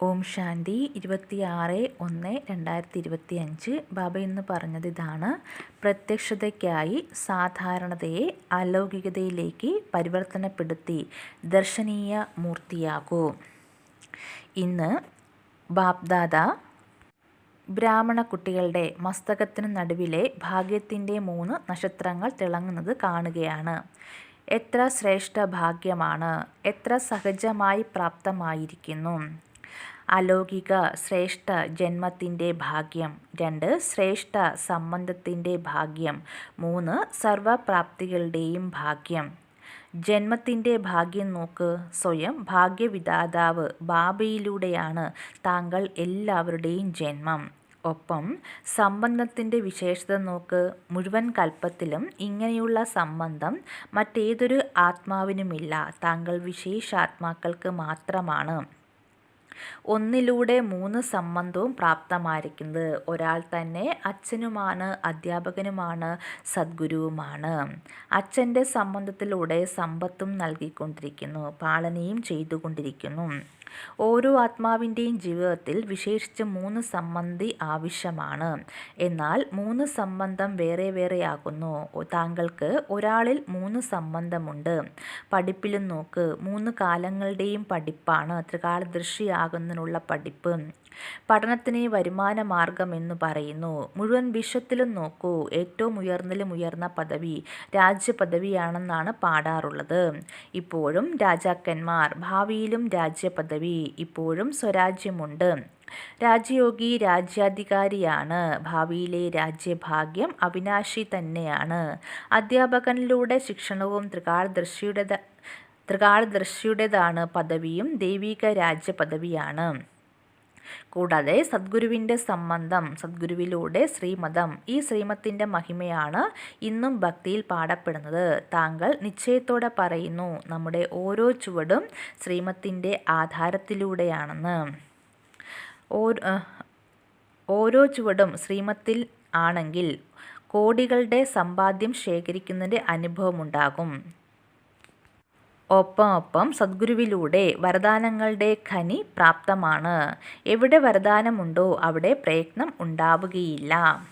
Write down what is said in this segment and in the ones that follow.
ഓം ശാന്തി ഇരുപത്തിയാറ് ഒന്ന് രണ്ടായിരത്തി ഇരുപത്തി അഞ്ച് ബാബ എന്ന് പറഞ്ഞത് ഇതാണ്. പ്രത്യക്ഷതയ്ക്കായി സാധാരണതയെ അലൗകികതയിലേക്ക് പരിവർത്തനപ്പെടുത്തി ദർശനീയ മൂർത്തിയാകൂ ഇന്ന് ബാപ്ദാദ ബ്രാഹ്മണ കുട്ടികളുടെ മസ്തകത്തിന് നടുവിലെ ഭാഗ്യത്തിന്റെ മൂന്ന് നക്ഷത്രങ്ങൾ തിളങ്ങുന്നത് കാണുകയാണ്. എത്ര ശ്രേഷ്ഠ ഭാഗ്യമാണ്. എത്ര സഹജമായി പ്രാപ്തമായിരിക്കുന്നു. അലൗകിക ശ്രേഷ്ഠ ജന്മത്തിന്റെ ഭാഗ്യം. രണ്ട് ശ്രേഷ്ഠ സംബന്ധത്തിന്റെ ഭാഗ്യം. മൂന്ന് സർവപ്രാപ്തികളുടെയും ഭാഗ്യം. ജന്മത്തിന്റെ ഭാഗ്യം നോക്ക്. സ്വയം ഭാഗ്യവിധാതാവ് ബാബയിലൂടെയാണ് താങ്കൾ എല്ലാവരുടെയും ജന്മം. ഒപ്പം സംബന്ധത്തിന്റെ വിശേഷത നോക്ക്. മുഴുവൻ കൽപ്പത്തിലും ഇങ്ങനെയുള്ള സംബന്ധം മറ്റേതൊരു ആത്മാവിനുമില്ല. താങ്കൾ വിശേഷാത്മാക്കൾക്ക് മാത്രമാണ്. ഒന്നിലൂടെ മൂന്ന് സംബന്ധവും പ്രാപ്തമായിരിക്കുന്നത്. ഒരാൾ തന്നെ അച്ഛനുമാണ് അധ്യാപകനുമാണ് സദ്ഗുരുവുമാണ്. അച്ഛന്റെ സംബന്ധത്തിലൂടെ സമ്പത്തും നൽകിക്കൊണ്ടിരിക്കുന്നു പാലനയും ചെയ്തുകൊണ്ടിരിക്കുന്നു. ഓരോ ആത്മാവിന്റെയും ജീവിതത്തിൽ വിശേഷിച്ച് മൂന്ന് സംബന്ധി ആവശ്യമാണ്. എന്നാൽ മൂന്ന് സംബന്ധം വേറെ വേറെയാകുന്നു. താങ്കൾക്ക് ഒരാളിൽ മൂന്ന് സംബന്ധമുണ്ട്. പഠിപ്പിലും നോക്ക് മൂന്ന് കാലങ്ങളുടെയും പഠിപ്പാണ്. ത്രികാലദൃഷ്ടിയാകുന്നതിനുള്ള പഠിപ്പ്. പഠനത്തിന് വരുമാന മാർഗം എന്ന് പറയുന്നു. മുഴുവൻ വിശ്വത്തിലും നോക്കൂ. ഏറ്റവും ഉയർന്നതിലും ഉയർന്ന പദവി രാജ്യപദവിയാണെന്നാണ് പാടാറുള്ളത്. ഇപ്പോഴും രാജാക്കന്മാർ ഭാവിയിലും രാജ്യപദവി ഇപ്പോഴും സ്വരാജ്യമുണ്ട്. രാജയോഗി രാജ്യാധികാരിയാണ്. ഭാവിയിലെ രാജ്യഭാഗ്യം അവിനാശി തന്നെയാണ്. അധ്യാപകനിലൂടെ ശിക്ഷണവും ത്രികാളദർശിയുടെ ത്രികാളദർശിയുടേതാണ് പദവിയും ദൈവിക രാജ്യ പദവിയാണ് കൂടാതെ സദ്ഗുരുവിന്റെ സംബന്ധം സദ്ഗുരുവിലൂടെ ശ്രീമതം ഈ ശ്രീമത്തിന്റെ മഹിമയാണ് ഇന്നും ഭക്തിയിൽ പാടപ്പെടുന്നത്. താങ്കൾ നിശ്ചയത്തോടെ പറയുന്നു നമ്മുടെ ഓരോ ചുവടും ശ്രീമത്തിന്റെ ആധാരത്തിലൂടെയാണെന്ന്. ഓരോ ചുവടും ശ്രീമത്തിൽ ആണെങ്കിൽ കോടികളുടെ സമ്പാദ്യം ശേഖരിക്കുന്നതിന്റെ അനുഭവമുണ്ടാകും. ഒപ്പം ഒപ്പം സദ്ഗുരുവിലൂടെ വരദാനങ്ങളുടെ ഖനി പ്രാപ്തമാണ്. എവിടെ വരദാനമുണ്ടോ അവിടെ പ്രയത്നം ഉണ്ടാവുകയില്ല.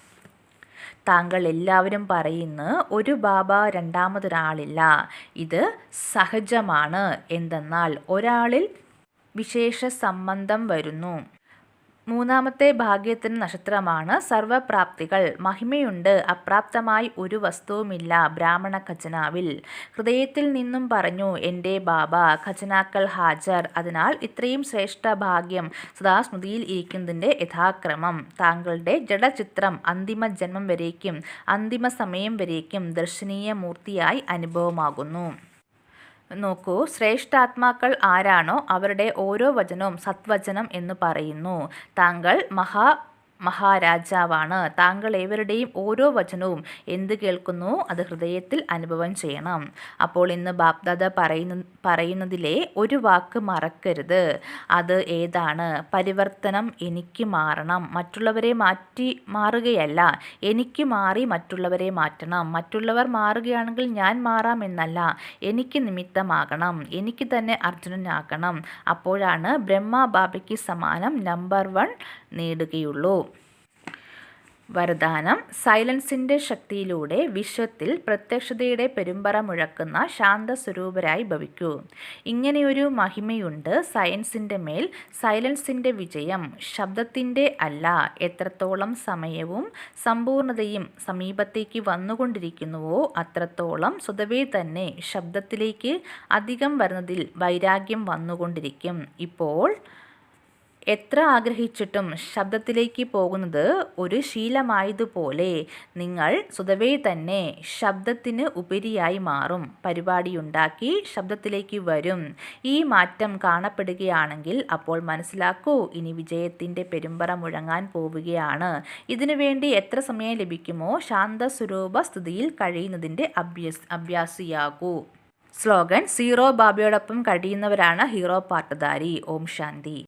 താങ്കൾ എല്ലാവരും പറയുന്ന ഒരു ബാബ രണ്ടാമതൊരാളില്ല. ഇത് സഹജമാണ്. എന്തെന്നാൽ ഒരാളിൽ വിശേഷ സംബന്ധം വരുന്നു. മൂന്നാമത്തെ ഭാഗ്യത്തിന് നക്ഷത്രമാണ് സർവപ്രാപ്തികൾ. മഹിമയുണ്ട്. അപ്രാപ്തമായി ഒരു വസ്തുവുമില്ല. ബ്രാഹ്മണ ഖജനാവിൽ. ഹൃദയത്തിൽ നിന്നും പറഞ്ഞു എന്റെ ബാബ ഖജനാക്കൾ ഹാജർ. അതിനാൽ ഇത്രയും ശ്രേഷ്ഠ ഭാഗ്യം സദാ സ്മൃതിയിൽ ഇരിക്കുന്നതിന്റെ യഥാക്രമം. താങ്കളുടെ ജഡചിത്രം അന്തിമ ജന്മം വരേക്കും അന്തിമ സമയം വരേക്കും ദർശനീയ മൂർത്തിയായി അനുഭവമാകുന്നു. നോക്കൂ ശ്രേഷ്ഠാത്മാക്കൾ ആരാണോ അവരുടെ ഓരോ വചനവും സത്വചനം എന്ന് പറയുന്നു. താങ്കൾ മഹാ മഹാരാജാവാണ്. താങ്കൾ ഏവരുടെയും ഓരോ വചനവും എന്ത് കേൾക്കുന്നു അത് ഹൃദയത്തിൽ അനുഭവം ചെയ്യണം. അപ്പോൾ ഇന്ന് ബാപ്ദാദ പറയുന്ന പറയുന്നതിലെ ഒരു വാക്ക് മറക്കരുത്. അത് ഏതാണ്? പരിവർത്തനം എനിക്ക് മാറണം. മറ്റുള്ളവരെ മാറ്റി മാറുകയല്ല. എനിക്ക് മാറി മറ്റുള്ളവരെ മാറ്റണം. മറ്റുള്ളവർ മാറുകയാണെങ്കിൽ ഞാൻ മാറാമെന്നല്ല എനിക്ക് നിമിത്തമാകണം. എനിക്ക് തന്നെ അർജുനനാകണം. അപ്പോഴാണ് ബ്രഹ്മ ബാബയ്ക്ക് സമാനം നമ്പർ വൺ നേടുകയുള്ളൂ. വരദാനം സൈലൻസിന്റെ ശക്തിയിലൂടെ വിശ്വത്തിൽ പ്രത്യക്ഷതയുടെ പെരുമ്പറ മുഴക്കുന്ന ശാന്തസ്വരൂപരായി ഭവിക്കൂ. ഇങ്ങനെയൊരു മഹിമയുണ്ട് സയൻസിന്റെ മേൽ. സൈലൻസിന്റെ വിജയം ശബ്ദത്തിന്റെ അല്ല എത്രത്തോളം സമയവും സമ്പൂർണതയും സമീപത്തേക്ക് വന്നുകൊണ്ടിരിക്കുന്നുവോ അത്രത്തോളം സ്വതവേ തന്നെ ശബ്ദത്തിലേക്ക് അധികം വരുന്നതിൽ വൈരാഗ്യം വന്നുകൊണ്ടിരിക്കും. ഇപ്പോൾ എത്ര ആഗ്രഹിച്ചിട്ടും ശബ്ദത്തിലേക്ക് പോകുന്നത് ഒരു ശീലമായതുപോലെ നിങ്ങൾ സ്വതവേ തന്നെ ശബ്ദത്തിന് ഉപരിയായി മാറും. പരിപാടിയുണ്ടാക്കി ശബ്ദത്തിലേക്ക് വരും. ഈ മാറ്റം കാണപ്പെടുകയാണെങ്കിൽ അപ്പോൾ മനസ്സിലാക്കൂ ഇനി വിജയത്തിന്റെ പെരുമ്പറ മുഴങ്ങാൻ പോവുകയാണ്. ഇതിനുവേണ്ടി എത്ര സമയം ലഭിക്കുമോ? ശാന്തസ്വരൂപ സ്ഥിതിയിൽ കഴിയുന്നതിന്റെ അഭ്യസ് അഭ്യാസിയാകൂ. സ്ലോഗൻ സീറോ ബാബയോടൊപ്പം കഴിയുന്നവരാണ് ഹീറോ പാട്ടുധാരി ഓം ശാന്തി.